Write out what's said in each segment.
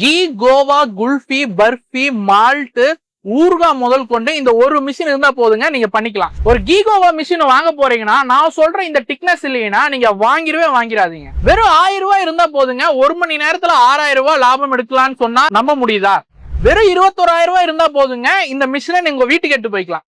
Key Goa kulfi barfi malt ஊர்கா முதல் கொண்டு இந்த ஒரு மிஷின் இருந்தா போதுங்க நீங்க பண்ணிக்கலாம். ஒரு கீகோவா மிஷின் வாங்க போறீங்கன்னா நான் சொல்ற இந்த டிக்னஸ் இல்லைன்னா நீங்க வாங்கிடவே வாங்கிடாதீங்க. வெறும் ஆயிரம் ரூபாய் இருந்தா போதுங்க ஒரு மணி நேரத்துல ஆறாயிரம் ரூபாய் லாபம் எடுக்கலாம்னு சொன்னா நம்ப முடியுதா? வெறும் இருபத்தோராயிரம் ரூபாய் இருந்தா போதுங்க இந்த மிஷினை நீங்க வீட்டுக்கு எட்டு போய்க்கலாம்.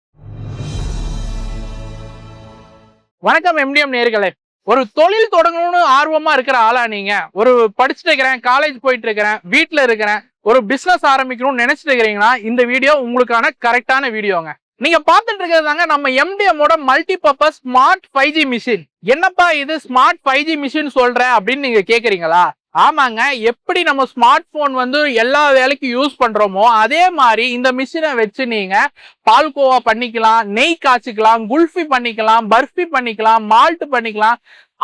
வணக்கம் எம்டிஎம் நேர்களே. ஒரு தொழில் தொடங்கணும்னு ஆர்வமா இருக்கிற ஆளா நீங்க. ஒரு படிச்சுட்டு இருக்கிறேன் காலேஜ் போயிட்டு இருக்கிறேன் வீட்டுல இருக்கிறேன் ஒரு பிசினஸ் ஆரம்பிக்கணும்னு நினைச்சிட்டு இருக்கிறீங்கன்னா இந்த வீடியோ உங்களுக்கான கரெக்டான வீடியோங்க நீங்க பார்த்துட்டு இருக்கிறது தாங்க நம்ம எம்டிஎம்மோட multi purpose smart five G machine என்னப்பா இது ஸ்மார்ட் ஃபைவ் ஜி மிஷின் சொல்ற அப்படின்னு நீங்க கேக்குறீங்களா? ஆமாங்க. எப்படி நம்ம ஸ்மார்ட் போன் வந்து எல்லா வேலைக்கும் யூஸ் பண்றோமோ அதே மாதிரி இந்த மிஷினை வச்சு நீங்க பால்கோவா பண்ணிக்கலாம் நெய் காய்ச்சிக்கலாம் குல்ஃபி பண்ணிக்கலாம் பர்ஃபி பண்ணிக்கலாம் மால்ட் பண்ணிக்கலாம்.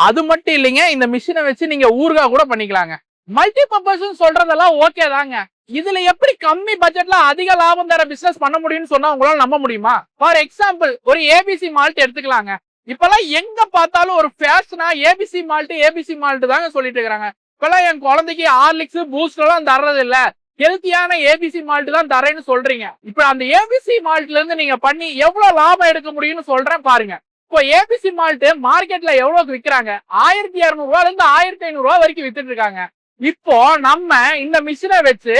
அது மட்டும் இல்லைங்க இந்த மிஷினை வச்சு நீங்க ஊர்கா கூட பண்ணிக்கலாங்க. மல்டி பர்பஸ் சொல்றதெல்லாம் ஓகே தாங்க. இதுல எப்படி கம்மி பட்ஜெட்ல அதிக லாபம் தர பிசினஸ் பண்ண முடியும்னு சொன்னா உங்களால நம்ப முடியுமா? ஃபார் எக்ஸாம்பிள் ஒரு ஏபிசி மால்ட் எடுத்துக்கலாங்க. இப்பெல்லாம் எங்க பார்த்தாலும் ஒரு ஃபேஷனா ஏபிசி மால்ட் ஏபிசி மால்ட் தாங்க சொல்லிட்டு இருக்கிறாங்க. இப்பெல்லாம் என் குழந்தைக்கு ஹார்லிக்ஸ் பூஸ்ட் எல்லாம் தர்றது இல்ல. ஹெல்த்தியான ஏபிசி மால்ட் தான் தரேன்னு சொல்றீங்க. இப்ப அந்த ஏபிசி மால்ட்ல இருந்து நீங்க பண்ணி எவ்வளவு லாபம் எடுக்க முடியும்னு சொல்றேன் பாருங்க. இப்போ ஏபிசி மால்ட் மார்க்கெட்ல எவ்வளவுக்கு விக்கிறாங்க? ஆயிரத்தி இருநூறு ரூபாயில இருந்து ஆயிரத்தி ஐநூறு ரூபாய் வரைக்கும் வித்துட்டு இருக்காங்க. இப்போ நம்ம இந்த மிஷினை வச்சு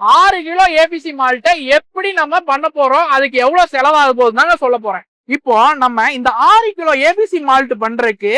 ஆறு கிலோ ஏபிசி மால்ட்டை எப்படி நம்ம பண்ண போறோம்? அதுக்கு எவ்வளவு செலவாக போகுதுன்னு சொல்ல போறேன். இப்போ நம்ம இந்த ஆறு கிலோ ஏபிசி மால்ட் பண்றதுக்கு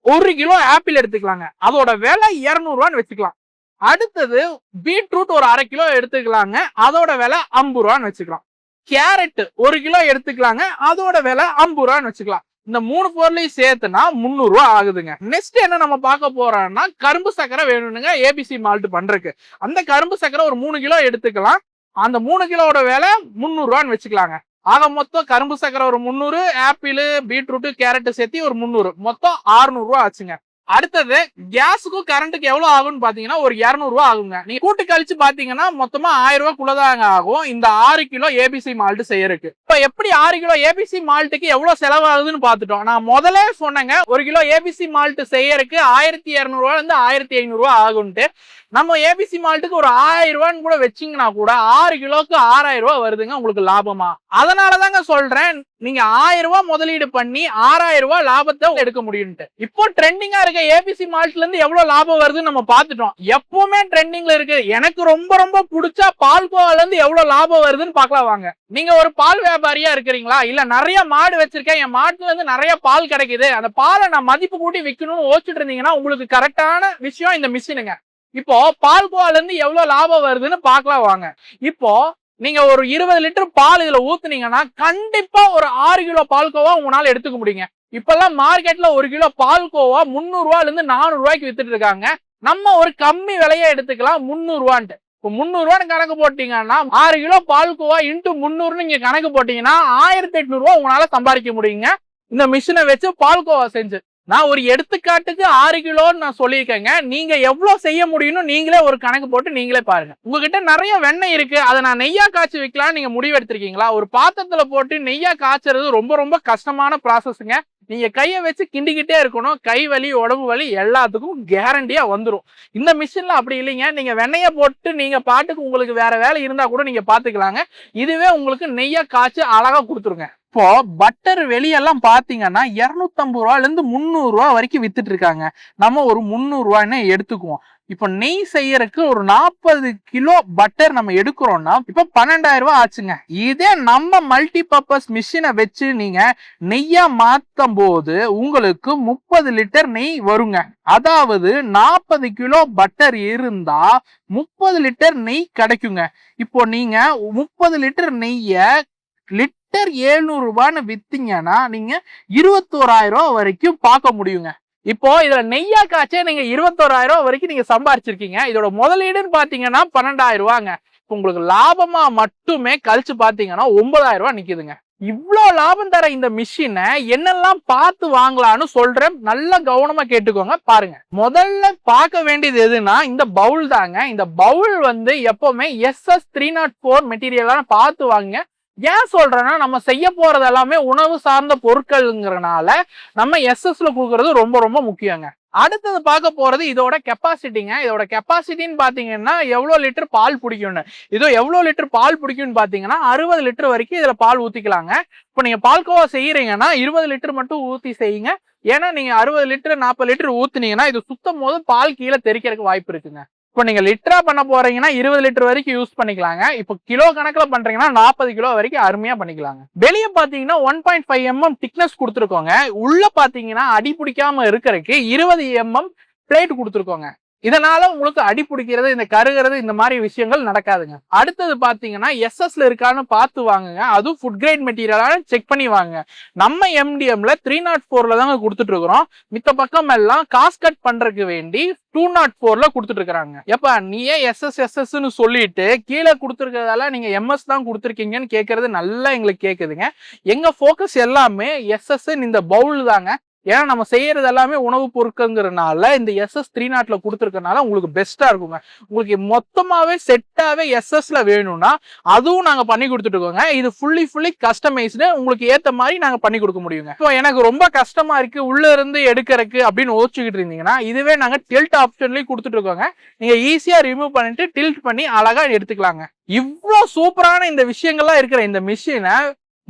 ஒரு கிலோ ஆப்பிள் எடுத்துக்கலாங்க. அதோட விலை இரநூறுவான்னு வச்சுக்கலாம். அடுத்தது பீட்ரூட் ஒரு அரை கிலோ எடுத்துக்கலாங்க. அதோட விலை ஐம்பது ரூபான்னு வச்சுக்கலாம். கேரட் ஒரு கிலோ எடுத்துக்கலாங்க. அதோட விலை ஐம்பது ரூபான்னு வச்சுக்கலாம். இந்த மூணு பொருளையும் சேர்த்துனா முந்நூறு ரூபா ஆகுதுங்க. நெக்ஸ்ட் என்ன நம்ம பார்க்க போறோம்னா கரும்பு சக்கரை வேணும்னுங்க ஏபிசி மால்ட் பண்றதுக்கு. அந்த கரும்பு சக்கரை ஒரு மூணு கிலோ எடுத்துக்கலாம். அந்த மூணு கிலோவோட விலை முந்நூறு ரூபான்னு வச்சுக்கலாங்க. ஆக மொத்தம் கரும்பு சக்கரை ஒரு முந்நூறு ஆப்பிள் பீட்ரூட்டு கேரட்டு சேர்த்து ஒரு முந்நூறு. மொத்தம் 600 ஆச்சுங்க. அடுத்தது கேஸுக்கும் கரண்ட்டுக்கு எவ்வளவு ஆகும்னு பாத்தீங்கன்னா ஒரு இரநூறுவா ஆகுங்க. நீங்கள் கூட்டு கழிச்சு பாத்தீங்கன்னா மொத்தமா ஆயிரம் ரூபாய்க்குள்ளதாங்க ஆகும். இந்த ஆறு கிலோ ஏபிசி மால்ட் செய்யறதுக்கு. இப்ப எப்படி ஆறு கிலோ ஏபிசி மால்ட்டுக்கு எவ்வளவு செலவாகுதுன்னு பாத்துட்டோம் நான் முதலே சொன்னேங்க ஒரு கிலோ ஏபிசி மால்ட் செய்யறதுக்கு ஆயிரத்தி இரநூறுவா இருந்து ஆயிரத்தி ஐநூறுரூவா ஆகுன்ட்டு ஆகும்ட்டு நம்ம ஏபிசி மால்ட்டுக்கு ஒரு ஆயிரம் ரூபான்னு கூட வச்சீங்கன்னா கூட ஆறு கிலோக்கு ஆறாயிரம் ரூபா வருதுங்க உங்களுக்கு லாபமா. அதனாலதாங்க சொல்றேன் நீங்க ஆயிரம் ரூபாய் முதலீடு பண்ணி ஆறாயிரம் ரூபாய் லாபத்தை எடுக்க முடியும்ட்டு இப்போ ட்ரெண்டிங்கா இருக்க ஏபிசி மால்ட்ல இருந்து எவ்வளவு லாபம் வருதுன்னு நம்ம பார்த்துட்டோம். எப்பவுமே ட்ரெண்டிங்ல இருக்கு. எனக்கு ரொம்ப ரொம்ப பிடிச்சா பால்கோவால இருந்து எவ்வளவு லாபம் வருதுன்னு பார்க்கலாம் வாங்க. நீங்க ஒரு பால் வியாபாரியா இருக்கிறீங்களா? இல்ல நிறைய மாடு வச்சிருக்கேன். என் மாட்டுல இருந்து நிறைய பால் கிடைக்குது. அந்த பாலை நான் மதிப்பு கூட்டி விற்கணும்னு யோசிச்சுட்டு இருந்தீங்கன்னா உங்களுக்கு கரெக்டான விஷயம் இந்த மிஷினுங்க இப்போ பால்கோவால இருந்து எவ்வளவு லாபம் வருதுன்னு பார்க்கலாம் வாங்க. இப்போ நீங்க ஒரு இருபது லிட்டர் பால் இதுல ஊத்துனீங்கன்னா கண்டிப்பா ஒரு ஆறு கிலோ பால்கோவா உங்களால எடுத்துக்க முடியுங்க. இப்பெல்லாம் மார்க்கெட்ல ஒரு கிலோ பால்கோவா முந்நூறு ரூபாயில இருந்து நானூறு ரூபாய்க்கு வித்துட்டு இருக்காங்க. நம்ம ஒரு கம்மி விலையை எடுத்துக்கலாம் முந்நூறு ரூபான்ட்டு இப்போ முந்நூறு ரூபான்னு கணக்கு போட்டீங்கன்னா ஆறு கிலோ பால்கோவா இன்ட்டு முந்நூறுன்னு நீங்க கணக்கு போட்டீங்கன்னா ஆயிரத்தி எட்நூறு ரூபா உங்களால சம்பாதிக்க முடியுங்க. இந்த மிஷினை வச்சு பால்கோவா செஞ்சு. நான் ஒரு எடுத்துக்காட்டுக்கு ஆறு கிலோன்னு நான் சொல்லியிருக்கேங்க. நீங்க எவ்வளவு செய்ய முடியும்னு நீங்களே ஒரு கணக்கு போட்டு நீங்களே பாருங்க. உங்ககிட்ட நிறைய வெண்ணெய் இருக்கு. அதை நான் நெய்யா காய்ச்சி வைக்கலாம் நீங்க முடிவெடுத்திருக்கீங்களா? ஒரு பாத்திரத்துல போட்டு நெய்யா காய்ச்சறது ரொம்ப ரொம்ப கஷ்டமான ப்ராசஸ்ங்க நீங்க கையை வச்சு கிண்டிக்கிட்டே இருக்கணும். கை வலி உடம்பு வலி எல்லாத்துக்கும் கேரண்டியா வந்துடும் இந்த மிஷின்ல அப்படி இல்லைங்க. நீங்க வெண்ணெயை போட்டு நீங்க பாட்டுக்கு உங்களுக்கு வேற வேலை இருந்தா கூட நீங்க பாத்துக்கலாங்க. இதுவே உங்களுக்கு நெய்யா காய்ச்சி அழகா கொடுத்துருங்க. இப்போ பட்டர் வெளியெல்லாம் பாத்தீங்கன்னா இருநூத்தம்பது ரூபாயில இருந்து முந்நூறு ரூபா வரைக்கும் வித்துட்டு இருக்காங்க. நம்ம ஒரு முந்நூறு எடுத்துக்குவோம். இப்போ நெய் செய்யறதுக்கு ஒரு நாற்பது கிலோ பட்டர் நம்ம எடுக்கிறோம்னா இப்போ பன்னெண்டாயிரம் ரூபாய் ஆச்சுங்க. இதே நம்ம மல்டி பர்பஸ் மிஷினை வச்சு நீங்க நெய்யா மாத்தும் போது உங்களுக்கு முப்பது லிட்டர் நெய் வருங்க. அதாவது நாற்பது கிலோ பட்டர் இருந்தா முப்பது லிட்டர் நெய் கிடைக்குங்க. இப்போ நீங்க முப்பது லிட்டர் நெய்ய லிட்டர் ஏழ்நூறு ரூபான்னு வித்தீங்கன்னா நீங்க இருபத்தோராயிரம் ரூபா வரைக்கும் பார்க்க முடியுங்க. இப்போ இதுல நெய்யா காய்ச்சே நீங்க இருபத்தோராயிரம் ரூபா வரைக்கும் நீங்க சம்பாரிச்சிருக்கீங்க. இதோட முதலீடுன்னு பாத்தீங்கன்னா பன்னெண்டாயிரம் ரூபாங்க. இப்போ உங்களுக்கு லாபமா மட்டுமே கழிச்சு பாத்தீங்கன்னா ஒன்பதாயிரம் ரூபா நிக்குதுங்க. இவ்வளோ லாபம் தர இந்த மிஷினை என்னெல்லாம் பார்த்து வாங்கலாம்னு சொல்றேன். நல்லா கவனமா கேட்டுக்கோங்க பாருங்க. முதல்ல பார்க்க வேண்டியது எதுனா இந்த பவுல் தாங்க. இந்த பவுல் வந்து எப்பவுமே எஸ்எஸ் த்ரீ நாட் ஃபோர் மெட்டீரியலான பார்த்து வாங்குங்க. ஏன் சொல்றேன்னா நம்ம செய்ய போறது எல்லாமே உணவு சார்ந்த பொருட்கள்ங்கிறனால நம்ம எஸ்எஸ்ல கொடுக்கறது ரொம்ப ரொம்ப முக்கியங்க. அடுத்தது பார்க்க போறது இதோட கெப்பாசிட்டிங்க இதோட கெப்பாசிட்டின்னு பாத்தீங்கன்னா எவ்வளவு லிட்டர் பால் பிடிக்கும்னு. இதோ எவ்வளவு லிட்டர் பால் பிடிக்கும்னு பாத்தீங்கன்னா அறுபது லிட்டர் வரைக்கும் இதுல பால் ஊத்திக்கலாங்க. இப்போ நீங்க பால்கோவா செய்யறீங்கன்னா இருபது லிட்டர் மட்டும் ஊத்தி செய்யுங்க. ஏன்னா நீங்க அறுபது லிட்டர் நாற்பது லிட்டர் ஊத்துனீங்கன்னா இது சுத்தம் போது பால் கீழே தெரிக்கிறதுக்கு வாய்ப்பு இருக்குங்க. இப்போ நீங்க லிட்டரா பண்ண போறீங்கன்னா இருபது லிட்டர் வரைக்கும் யூஸ் பண்ணிக்கலாங்க. இப்போ கிலோ கணக்கில் பண்றீங்கன்னா நாற்பது கிலோ வரைக்கும் அருமையா பண்ணிக்கலாங்க. வெளியே பாத்தீங்கன்னா one point five MM thickness கொடுத்துருக்கோங்க. உள்ள பாத்தீங்கன்னா அடி பிடிக்காம இருக்கிறதுக்கு இருபது எம்எம் பிளேட் கொடுத்துருக்கோங்க. இதனால உங்களுக்கு அடி பிடிக்கிறது இந்த கருகிறது இந்த மாதிரி விஷயங்கள் நடக்காதுங்க. அடுத்தது பாத்தீங்கன்னா எஸ்எஸ்ல இருக்கான்னு பார்த்து வாங்குங்க. அதுவும் ஃபுட் கிரேட் மெட்டீரியலான செக் பண்ணி வாங்க. நம்ம எம்டிஎம்ல த்ரீ நாட் ஃபோர்ல தாங்க கொடுத்துட்டு இருக்கிறோம் மித்த பக்கம் எல்லாம் காஸ் கட் பண்றதுக்கு வேண்டி டூ நாட் oh ஃபோர்ல கொடுத்துட்டு இருக்கிறாங்க எப்ப நீயே எஸ்எஸ் எஸ்எஸ்ன்னு சொல்லிட்டு கீழே கொடுத்துருக்கிறதால நீங்க எம்எஸ் தான் கொடுத்துருக்கீங்கன்னு கேட்கறது நல்லா எங்களுக்கு கேட்குதுங்க எங்க ஃபோக்கஸ் எல்லாமே எஸ்எஸ் இந்த பவுல் தாங்க. ஏன்னா நம்ம செய்யறது எல்லாமே உணவு பொருட்கள்ங்கிறனால இந்த எஸ்எஸ் த்ரீ நாட்ல கொடுத்துருக்கனால உங்களுக்கு பெஸ்டா இருக்குங்க. உங்களுக்கு மொத்தமாவே செட்டாவே எஸ்எஸ்ல வேணும்னா அதுவும் நாங்க பண்ணி கொடுத்துட்டு இருக்கோங்க இது ஃபுல்லி ஃபுல்லி கஸ்டமைஸ்டு உங்களுக்கு ஏத்த மாதிரி நாங்க பண்ணி கொடுக்க முடியுங்க. இப்போ எனக்கு ரொம்ப கஷ்டமா இருக்கு உள்ள இருந்து எடுக்கிறதுக்கு அப்படின்னு யோசிச்சுக்கிட்டு இருந்தீங்கன்னா இதுவே நாங்க டில்ட் ஆப்ஷன்லயும் கொடுத்துட்டு இருக்கோங்க நீங்க ஈஸியா ரிமூவ் பண்ணிட்டு டில்ட் பண்ணி அழகா எடுத்துக்கலாங்க. இவ்வளோ சூப்பரான இந்த விஷயங்கள்லாம் இருக்கிற இந்த மிஷினை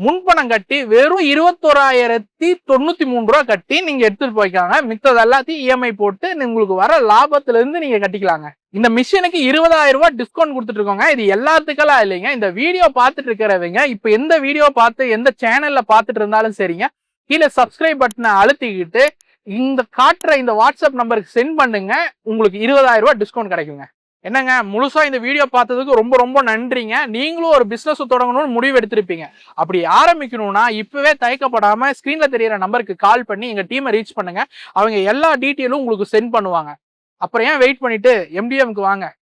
முன்பணம் கட்டி வெறும் இருபத்தோராயிரத்தி தொண்ணூத்தி மூணு ரூபா கட்டி நீங்க எடுத்துட்டு போய்க்காங்க மித்தது எல்லாத்தையும் இஎம்ஐ போட்டு உங்களுக்கு வர லாபத்துல இருந்து நீங்க கட்டிக்கலாங்க. இந்த மிஷினுக்கு இருபதாயிரம் ரூபாய் டிஸ்கவுண்ட் கொடுத்துட்டு இருக்கோங்க இது எல்லாத்துக்கெல்லாம் இல்லைங்க. இந்த வீடியோ பார்த்துட்டு இருக்கிறவங்க இப்போ எந்த வீடியோ பார்த்து எந்த சேனல்ல பார்த்துட்டு இருந்தாலும் சரிங்க. கீழே சப்ஸ்கிரைப் பட்டனை அழுத்திக்கிட்டு இந்த காட்டுற இந்த வாட்ஸ்அப் நம்பருக்கு சென்ட் பண்ணுங்க. உங்களுக்கு இருபதாயிரம் ரூபாய் டிஸ்கவுண்ட் கிடைக்குங்க. என்னங்க முழுசா இந்த வீடியோ பார்த்ததுக்கு ரொம்ப ரொம்ப நன்றிங்க. நீங்களும் ஒரு பிசினஸ் தொடங்கணும்னு முடிவு எடுத்திருப்பீங்க. அப்படி ஆரம்பிக்கணும்னா இப்பவே தயக்கப்படாம ஸ்கிரீன்ல தெரியற நம்பருக்கு கால் பண்ணி எங்க டீமை ரீச் பண்ணுங்க. அவங்க எல்லா டீட்டெயிலும் உங்களுக்கு சென்ட் பண்ணுவாங்க. அப்புறம் ஏன் வெயிட் பண்ணிட்டு எம்டிஎம்க்கு வாங்க.